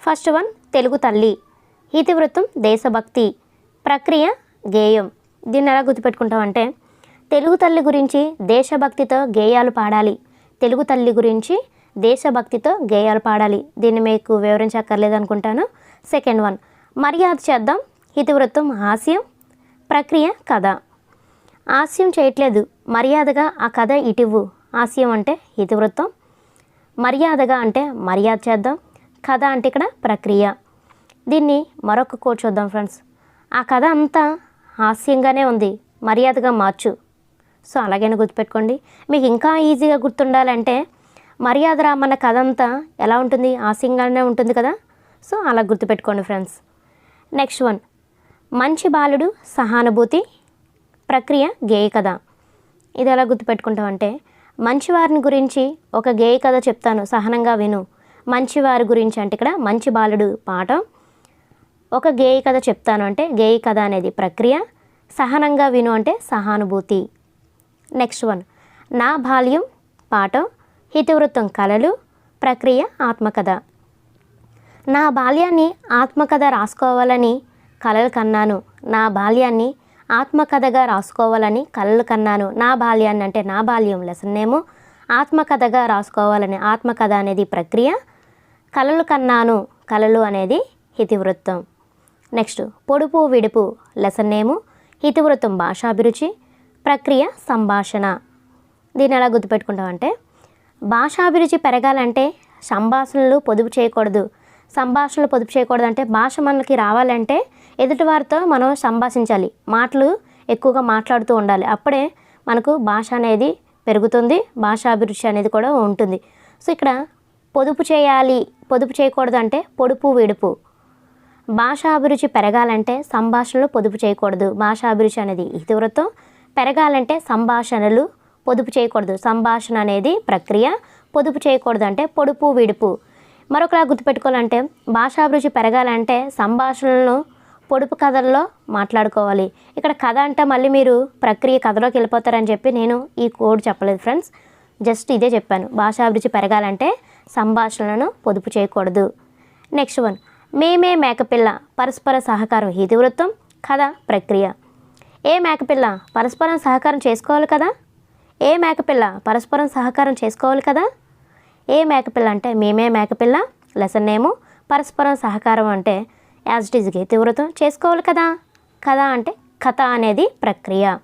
First one Telugu తల్లి. ఇతివృత్తం దేశభక్తి. ప్రక్రియ గేయం. దీన్ని ఎలా గుర్తుపెట్టుకుంటామంటే తెలుగు తల్లి గురించి దేశభక్తితో గేయాలు పాడాలి. తెలుగు తల్లి గురించి దేశభక్తితో గేయాలు పాడాలి. దీన్ని మీకు వివరించక్కర్లేదు అనుకుంటాను సెకండ్ వన్ మర్యాద చేద్దాం. ఇతివృత్తం హాస్యం ప్రక్రియ కథ. హాస్యం చేయట్లేదు. మర్యాదగా ఆ కథ ఇటివ్వు. హాస్యం అంటే ఇతివృత్తం. మర్యాదగా అంటే మర్యాద చేద్దాం. కథ అంటే ఇక్కడ ప్రక్రియ. దీన్ని మరొక కోట్ చూద్దాం ఫ్రెండ్స్ ఆ కథ అంతా హాస్యంగానే ఉంది. మర్యాదగా మార్చు. సో అలాగైనా గుర్తుపెట్టుకోండి. మీకు ఇంకా ఈజీగా గుర్తుండాలంటే మర్యాద రామన్న కథ అంతా ఎలా ఉంటుంది? హాస్యంగానే ఉంటుంది కదా? సో అలా గుర్తుపెట్టుకోండి ఫ్రెండ్స్ నెక్స్ట్ వన్ మంచి బాలుడు సహానుభూతి ప్రక్రియ గేయ కథ. ఇది ఎలా గుర్తుపెట్టుకుంటామంటే మంచివారిని గురించి ఒక గేయ కథ చెప్తాను సహనంగా విను. మంచివారి గురించి అంటే ఇక్కడ మంచి బాలుడు పాఠం. ఒక గేయ కథ చెప్తాను అంటే గేయ కథ అనేది ప్రక్రియ. సహనంగా విను అంటే సహానుభూతి. నెక్స్ట్ వన్ నా బాల్యం పాఠం. హితవృత్తం కళలు ప్రక్రియ ఆత్మకథ. నా బాల్యాన్ని ఆత్మకథ రాసుకోవాలని కలలు కన్నాను. నా బాల్యాన్ని ఆత్మకథగా రాసుకోవాలని కలలు కన్నాను. నా బాల్యాన్ని అంటే నా బాల్యం లెసన్ నేము ఆత్మకథగా రాసుకోవాలని ఆత్మకథ అనేది ప్రక్రియ. కలలు కన్నాను. కలలు అనేది హితివృత్తం. నెక్స్ట్ పొడుపు విడుపు లెసన్ నేము హితివృత్తం భాషాభిరుచి ప్రక్రియ సంభాషణ. దీన్ని ఎలా గుర్తుపెట్టుకుంటామంటే భాషాభిరుచి పెరగాలంటే సంభాషణలు పొదుపు చేయకూడదు. సంభాషణలు పొదుపు చేయకూడదు అంటే భాష మనకి రావాలంటే ఎదుటివారితో మనం సంభాషించాలి. మాటలు ఎక్కువగా మాట్లాడుతూ ఉండాలి. అప్పుడే మనకు భాష అనేది పెరుగుతుంది భాషాభిరుచి అనేది కూడా ఉంటుంది. సో ఇక్కడ పొదుపు చేయాలి. పొదుపు చేయకూడదు అంటే పొడుపు విడుపు. భాషాభిరుచి పెరగాలంటే సంభాషణలు పొదుపు చేయకూడదు. భాషాభిరుచి అనేది ఇతివృత్తం పెరగాలంటే సంభాషణలు పొదుపు చేయకూడదు. సంభాషణ అనేది ప్రక్రియ. పొదుపు చేయకూడదు అంటే పొడుపు విడుపు. మరొకలా గుర్తుపెట్టుకోవాలంటే భాషాభిరుచి పెరగాలంటే సంభాషణలను పొడుపు కథల్లో మాట్లాడుకోవాలి. ఇక్కడ కథ అంటే మళ్ళీ మీరు ప్రక్రియ కథలోకి వెళ్ళిపోతారని చెప్పి నేను ఈ కోడ్ చెప్పలేదు ఫ్రెండ్స్. జస్ట్ ఇదే చెప్పాను. భాషాభిరుచి పెరగాలంటే సంభాషణలను పొదుపు చేయకూడదు. Next one. మేమే మేకపిల్ల పరస్పర సహకారం. ఇతివృత్తం కథ ప్రక్రియ. ఏ మేకపిల్ల పరస్పరం సహకారం చేసుకోవాలి కదా? ఏ మేకపిల్ల పరస్పరం సహకారం చేసుకోవాలి కదా? ఏ మేకపిల్ల అంటే మేమే మేకపిల్ల లెసన్ నేము పరస్పరం సహకారం అంటే యాజ్ ఇట్ ఈజ్ ఇతివృత్తం చేసుకోవాలి కదా? కథ అంటే కథ అనేది ప్రక్రియ.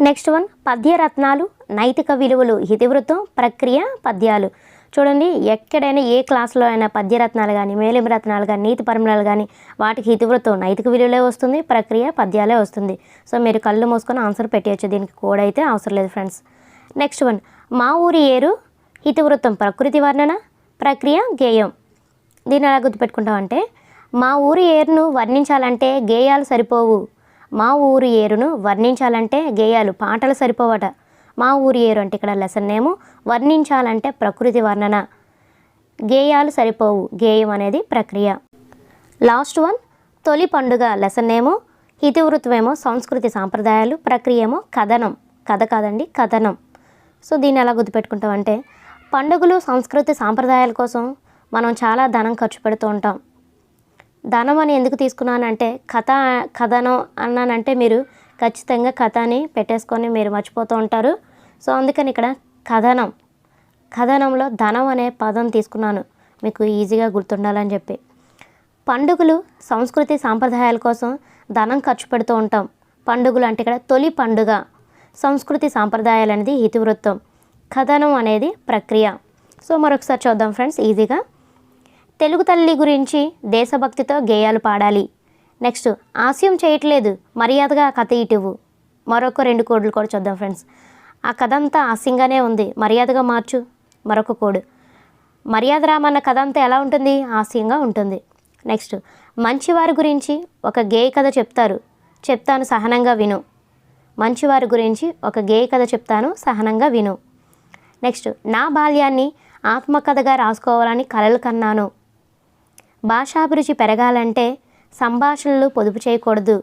Next one. పద్యరత్నాలు నైతిక విలువలు. ఇతివృత్తం ప్రక్రియ పద్యాలు. చూడండి ఎక్కడైనా ఏ క్లాస్లో అయినా పద్యరత్నాలు కానీ మేలిం రత్నాలు కానీ నీతి పరిమళాలు కానీ వాటికి హితవృత్తం నైతిక విలువలే వస్తుంది ప్రక్రియ పద్యాలే వస్తుంది. సో మీరు కళ్ళు మూసుకొని ఆన్సర్ పెట్టేయచ్చు దీనికి కోడ్ అయితే అవసరం లేదు ఫ్రెండ్స్. నెక్స్ట్ వన్ మా ఊరి ఏరు హితవృత్తం ప్రకృతి వర్ణన ప్రక్రియ గేయం. దీన్ని ఎలా గుర్తుపెట్టుకుంటామంటే మా ఊరి ఏరును వర్ణించాలంటే గేయాలు సరిపోవు. మా ఊరి ఏరును వర్ణించాలంటే గేయాలు పాటలు సరిపోవట. మా ఊరి ఏరు అంటే ఇక్కడ లెసన్ నేము వర్ణించాలంటే ప్రకృతి వర్ణన. గేయాలు సరిపోవు గేయం అనేది ప్రక్రియ. లాస్ట్ వన్ తొలి పండుగ లెసన్ ఏమో హితివృత్వమేమో సంస్కృతి సాంప్రదాయాలు ప్రక్రియ ఏమో కథనం. కథ కాదండి కథనం. సో దీన్ని ఎలా గుర్తుపెట్టుకుంటామంటే పండుగలు సంస్కృతి సాంప్రదాయాల కోసం మనం చాలా ధనం ఖర్చు పెడుతూ ఉంటాం. ధనం అని ఎందుకు తీసుకున్నానంటే కథ కథనం అన్నానంటే మీరు ఖచ్చితంగా కథని పెట్టేసుకొని మీరు మర్చిపోతూ ఉంటారు. సో అందుకని ఇక్కడ కథనం. కథనంలో ధనం అనే పదం తీసుకున్నాను. మీకు ఈజీగా గుర్తుండాలని చెప్పి. పండుగలు సంస్కృతి సాంప్రదాయాల కోసం ధనం ఖర్చు పెడుతూ ఉంటాం. పండుగలు అంటే ఇక్కడ తొలి పండుగ. సంస్కృతి సాంప్రదాయాలు అనేది ఇతివృత్తం కథనం అనేది ప్రక్రియ. సో మరొకసారి చూద్దాం ఫ్రెండ్స్ ఈజీగా. తెలుగు తల్లి గురించి దేశభక్తితో గేయాలు పాడాలి. నెక్స్ట్ ఆశయం చేయట్లేదు. మర్యాదగా కథ ఇటువు. మరొక రెండు కోడ్లు కూడా చూద్దాం ఫ్రెండ్స్. ఆ కథ అంతా హాస్యంగానే ఉంది. మర్యాదగా మార్చు. మరొక కోడు. మర్యాద రామన్న కథ అంతా ఎలా ఉంటుంది? హాస్యంగా ఉంటుంది. నెక్స్ట్. మంచివారి గురించి ఒక గేయ కథ చెప్తారు. చెప్తాను సహనంగా విను. మంచివారి గురించి ఒక గేయ కథ చెప్తాను సహనంగా విను. నెక్స్ట్. నా బాల్యాన్ని ఆత్మకథగా రాసుకోవాలని కలలు కన్నాను. భాషాభిరుచి పెరగాలంటే సంభాషణలు పొదుపు చేయకూడదు.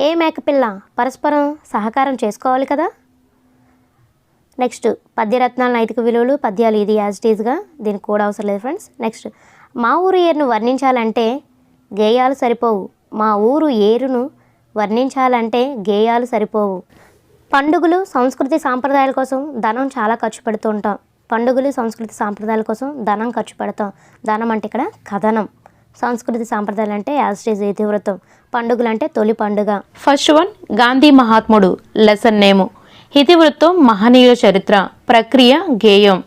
ఏ మేకపిల్ల పరస్పరం సహకారం చేసుకోవాలి కదా? నెక్స్ట్ పద్యరత్నాల నైతిక విలువలు పద్యాలు ఇది యాజ్ ఇట్ ఈజ్గా దీనికి కూడా అవసరం లేదు ఫ్రెండ్స్ నెక్స్ట్ మా ఊరు ఏరును వర్ణించాలంటే గేయాలు సరిపోవు. మా ఊరు ఏరును వర్ణించాలంటే గేయాలు సరిపోవు. పండుగలు సంస్కృతి సాంప్రదాయాల కోసం ధనం చాలా ఖర్చు పెడుతూ ఉంటాం. పండుగలు సంస్కృతి సాంప్రదాయాల కోసం ధనం ఖర్చు పెడతాం. ధనం అంటే ఇక్కడ కథనం. సంస్కృతి సాంప్రదాయాలు అంటే యాజ్టేజ్ ఇతివృత్తం. పండుగలు అంటే తొలి పండుగ. ఫస్ట్ వన్ గాంధీ మహాత్ముడు లెసన్ నేము ఇతివృత్తం మహనీయుల చరిత్ర ప్రక్రియ గేయం.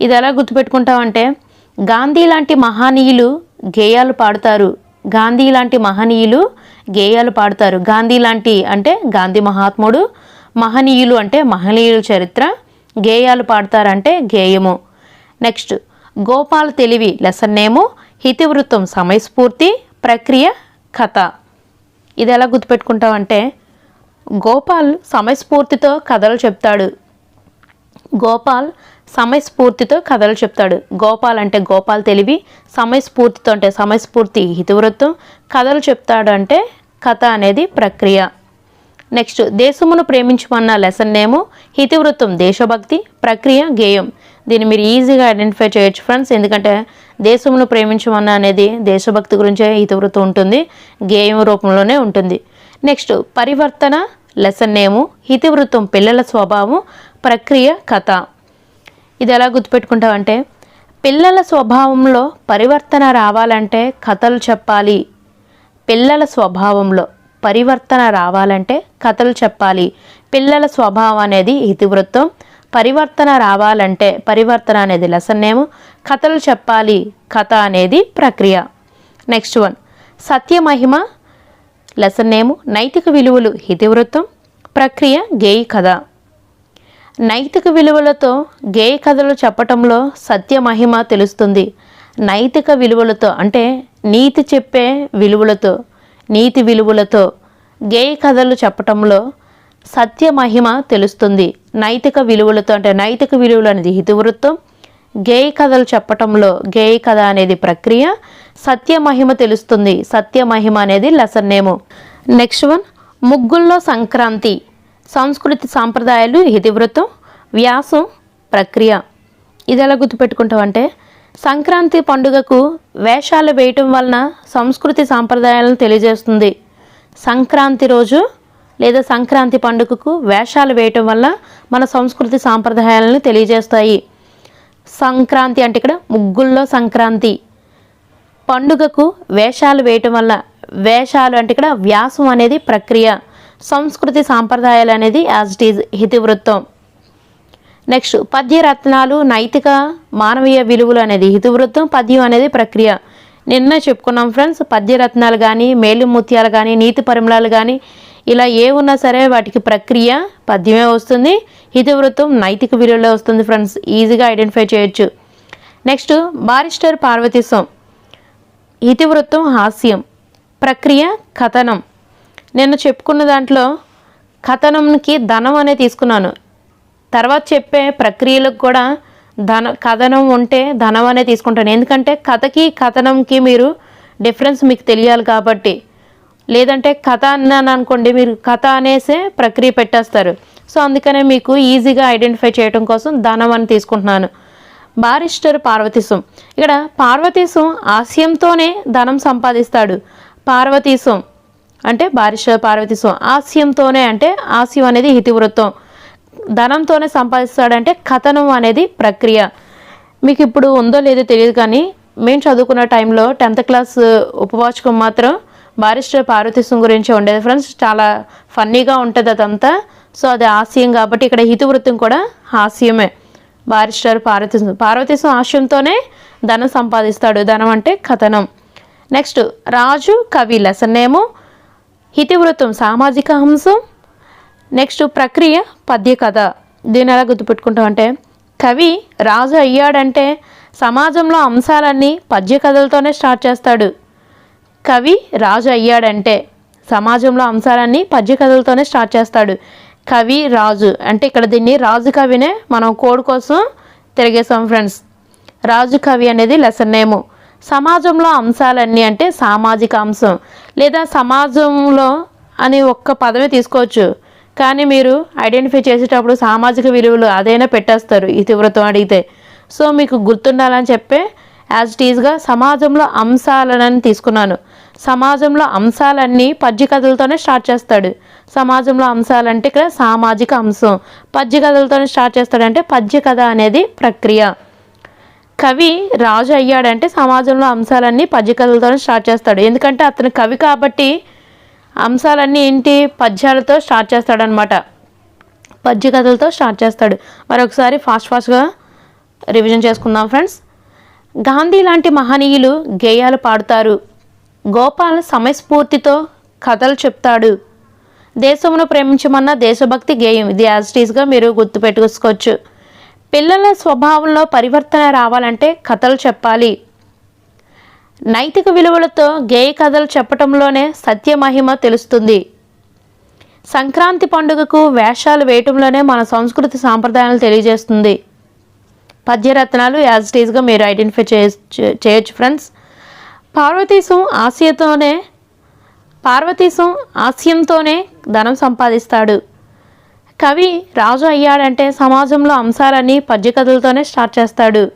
ఇది ఎలా గుర్తుపెట్టుకుంటామంటే గాంధీ లాంటి మహనీయులు గేయాలు పాడుతారు. గాంధీ లాంటి మహనీయులు గేయాలు పాడుతారు. గాంధీ లాంటి అంటే గాంధీ మహాత్ముడు మహనీయులు అంటే మహనీయుల చరిత్ర గేయాలు పాడతారంటే గేయము. నెక్స్ట్ గోపాల్ తెలివి లెసన్ నేము హితివృత్తం సమయస్ఫూర్తి ప్రక్రియ కథ. ఇది ఎలా గుర్తుపెట్టుకుంటామంటే గోపాల్ సమయస్ఫూర్తితో కథలు చెప్తాడు. గోపాల్ సమయస్ఫూర్తితో కథలు చెప్తాడు. గోపాల్ అంటే గోపాల్ తెలివి సమయస్ఫూర్తితో అంటే సమయస్ఫూర్తి హితవృత్తం కథలు చెప్తాడు అంటే కథ అనేది ప్రక్రియ. నెక్స్ట్ దేశమును ప్రేమించమన్న లెసన్ నేము హితివృత్తం దేశభక్తి ప్రక్రియ గేయం. దీన్ని మీరు ఈజీగా ఐడెంటిఫై చేయొచ్చు ఫ్రెండ్స్ ఎందుకంటే దేశమును ప్రేమించమన్న అనేది దేశభక్తి గురించే హితవృత్తం ఉంటుంది గేయం రూపంలోనే ఉంటుంది. నెక్స్ట్ పరివర్తన లెసన్ నేము హితివృత్తం పిల్లల స్వభావం ప్రక్రియ కథ. ఇది ఎలా గుర్తుపెట్టుకుంటామంటే పిల్లల స్వభావంలో పరివర్తన రావాలంటే కథలు చెప్పాలి. పిల్లల స్వభావంలో పరివర్తన రావాలంటే కథలు చెప్పాలి. పిల్లల స్వభావం అనేది ఇతివృత్తం పరివర్తన రావాలంటే పరివర్తన అనేది లెసన్ నేము కథలు చెప్పాలి. కథ అనేది ప్రక్రియ. Next one Satyamahima lesson name నైతిక విలువలు ఇతివృత్తం ప్రక్రియ గేయి కథ. నైతిక విలువలతో గేయ కథలు చెప్పటంలో సత్యమహిమ తెలుస్తుంది. నైతిక విలువలతో అంటే నీతి చెప్పే విలువలతో నీతి విలువలతో గేయ కథలు చెప్పటంలో సత్యమహిమ తెలుస్తుంది. నైతిక విలువలతో అంటే నైతిక విలువలు అనేది హితవృత్తం గేయ కథలు చెప్పటంలో గేయ కథ అనేది ప్రక్రియ సత్యమహిమ తెలుస్తుంది. సత్యమహిమ అనేది లెసన్ నేము నెక్స్ట్ వన్ ముగ్గుల్లో సంక్రాంతి. సంస్కృతి సాంప్రదాయాలు ఇతివృత్తం వ్యాసం ప్రక్రియ. ఇది ఎలా గుర్తుపెట్టుకుంటామంటే సంక్రాంతి పండుగకు వేషాలు వేయటం వలన సంస్కృతి సాంప్రదాయాలను తెలియజేస్తుంది. సంక్రాంతి రోజు లేదా సంక్రాంతి పండుగకు వేషాలు వేయటం వల్ల మన సంస్కృతి సాంప్రదాయాలను తెలియజేస్తాయి. సంక్రాంతి అంటే ఇక్కడ ముగ్గుల్లో సంక్రాంతి. పండుగకు వేషాలు వేయటం వల్ల వేషాలు అంటే ఇక్కడ వ్యాసం అనేది ప్రక్రియ. సంస్కృతి సాంప్రదాయాలు అనేది యాజ్ ఇట్ ఈజ్ హితివృత్తం. నెక్స్ట్ పద్యరత్నాలు నైతిక మానవీయ విలువలు అనేది హితివృత్తం పద్యం అనేది ప్రక్రియ. నిన్న చెప్పుకున్నాం ఫ్రెండ్స్ పద్యరత్నాలు కానీ మేలు ముత్యాలు కానీ నీతి పరిమళాలు కానీ ఇలా ఏ ఉన్నా సరే వాటికి ప్రక్రియ పద్యమే వస్తుంది. హితివృత్తం నైతిక విలువలో వస్తుంది ఫ్రెండ్స్. ఈజీగా ఐడెంటిఫై చేయొచ్చు. నెక్స్ట్ బారిస్టర్ పార్వతీశం ఇతివృత్తం హాస్యం ప్రక్రియ కథనం. నేను చెప్పుకున్న దాంట్లో కథనంకి ధనం అనే తీసుకున్నాను. తర్వాత చెప్పే ప్రక్రియలకు కూడా ధన కథనం ఉంటే ధనం అనే తీసుకుంటాను. ఎందుకంటే కథకి కథనంకి మీరు డిఫరెన్స్ మీకు తెలియాలి కాబట్టి. లేదంటే కథ అన్నాను అనుకోండి మీరు కథ అనేసే ప్రక్రియ పెట్టేస్తారు. సో అందుకనే మీకు ఈజీగా ఐడెంటిఫై చేయడం కోసం ధనం అని తీసుకుంటున్నాను. బారిస్టర్ పార్వతీశం. ఇక్కడ పార్వతీశం ఆశయంతోనే ధనం సంపాదిస్తాడు. పార్వతీశం అంటే బారిస్టర్ పార్వతీశం. ఆశయంతోనే అంటే ఆశయం అనేది హితివృత్తం. ధనంతోనే సంపాదిస్తాడంటే కథనం అనేది ప్రక్రియ. మీకు ఇప్పుడు ఉందో లేదో తెలియదు కానీ మేము చదువుకున్న టైంలో టెన్త్ క్లాస్ ఉపవాచకం మాత్రం బారిస్టర్ పార్వతీశం గురించి ఉండేది. ఫ్రెండ్స్ చాలా ఫన్నీగా ఉంటుంది అదంతా. సో అది హాస్యం కాబట్టి ఇక్కడ హితవృత్తం కూడా హాస్యమే. బారిస్టర్ పార్వతి పార్వతీశం హాస్యంతోనే ధనం సంపాదిస్తాడు. ధనం అంటే కథనం. నెక్స్ట్ రాజు కవి లెసన్ ఏమో? హితివృత్తం సామాజిక అంశం. నెక్స్ట్ ప్రక్రియ పద్య కథ. దీని ఎలా గుర్తుపెట్టుకుంటాం అంటే కవి రాజు అయ్యాడంటే సమాజంలో అంశాలన్నీ పద్య కథలతోనే స్టార్ట్ చేస్తాడు. కవి రాజు అయ్యాడంటే సమాజంలో అంశాలన్నీ పద్య కథలతోనే స్టార్ట్ చేస్తాడు. కవి రాజు అంటే ఇక్కడ దీన్ని రాజు కవినే మనం కోడ్ కోసం తిరిగేసాం ఫ్రెండ్స్. రాజు కవి అనేది లెసన్ నేము. సమాజంలో అంశాలన్నీ అంటే సామాజిక అంశం లేదా సమాజంలో అని ఒక్క పదమే తీసుకోవచ్చు. కానీ మీరు ఐడెంటిఫై చేసేటప్పుడు సామాజిక విలువలు అదైనా పెట్టేస్తారు ఇతివృత్తం అడిగితే. సో మీకు గుర్తుండాలని చెప్పే యాజ్ ఇట్ ఈజ్గా సమాజంలో అంశాలని తీసుకున్నాను. సమాజంలో అంశాలన్నీ పద్య కథలతోనే స్టార్ట్ చేస్తాడు. సమాజంలో అంశాలంటే ఇక్కడ సామాజిక అంశం. పద్య కథలతోనే స్టార్ట్ చేస్తాడంటే పద్య కథ అనేది ప్రక్రియ. కవి రాజు అయ్యాడంటే సమాజంలో అంశాలన్నీ పద్య కథలతోనే స్టార్ట్ చేస్తాడు. ఎందుకంటే అతను కవి కాబట్టి అంశాలన్నీ ఏంటి? పద్యాలతో స్టార్ట్ చేస్తాడనమాట పద్య కథలతో స్టార్ట్ చేస్తాడు. మరొకసారి ఫాస్ట్ ఫాస్ట్గా రివిజన్ చేసుకుందాం ఫ్రెండ్స్. గాంధీ లాంటి మహనీయులు గేయాలు పాడుతారు. గోపాల్ సమయస్ఫూర్తితో కథలు చెప్తాడు. దేశమును ప్రేమించమన్న దేశభక్తి గేయం. ఇది యాజ్ టీస్గా మీరు గుర్తుపెట్టుకోవచ్చు. పిల్లల స్వభావంలో పరివర్తన రావాలంటే కథలు చెప్పాలి. నైతిక విలువలతో గేయ కథలు చెప్పటంలోనే సత్యమహిమ తెలుస్తుంది. సంక్రాంతి పండుగకు వేషాలు వేయటంలోనే మన సంస్కృతి సాంప్రదాయాలు తెలియజేస్తుంది. పద్యరత్నాలు యాజ్ టీజ్గా మీరు ఐడెంటిఫై చేయొచ్చు ఫ్రెండ్స్ పార్వతీశం ఆశయతోనే పార్వతీశం ఆశయంతోనే ధనం సంపాదిస్తాడు. కవి రాజు అయ్యాడంటే సమాజంలో అంశాలన్నీ పద్యకథలతోనే స్టార్ట్ చేస్తాడు.